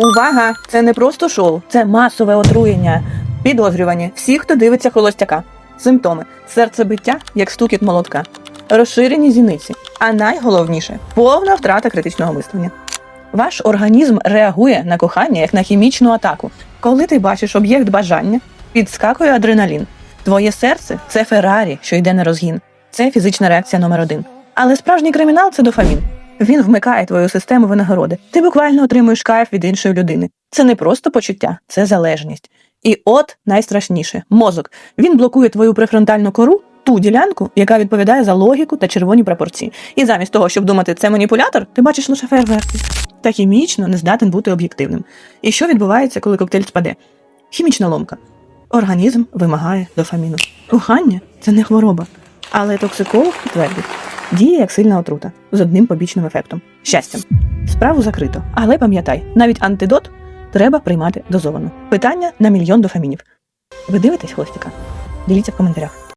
Увага! Це не просто шоу, це масове отруєння. Підозрювані всі, хто дивиться холостяка. Симптоми: серцебиття, як стукіт молотка, розширені зіниці, а найголовніше повна втрата критичного мислення. Ваш організм реагує на кохання як на хімічну атаку. Коли ти бачиш об'єкт бажання, підскакує адреналін. Твоє серце це Феррарі, що йде на розгін. Це фізична реакція номер один. Але справжній кримінал це дофамін. Він вмикає твою систему винагороди. Ти буквально отримуєш кайф від іншої людини. Це не просто почуття, це залежність. І от найстрашніше мозок. Він блокує твою префронтальну кору, ту ділянку, яка відповідає за логіку та червоні пропорції. І замість того, щоб думати, це маніпулятор, ти бачиш лише фейерверки. Та хімічно не здатен бути об'єктивним. І що відбувається, коли коктейль спаде? Хімічна ломка. Організм вимагає дофаміну. Кохання це не хвороба, але токсиколог підтвердить, діє як сильна отрута з одним побічним ефектом щастям. Справу закрито. Але пам'ятай, навіть антидот треба приймати дозовано. Питання на мільйон дофамінів. Ви дивитесь хвостика? Діліться в коментарях.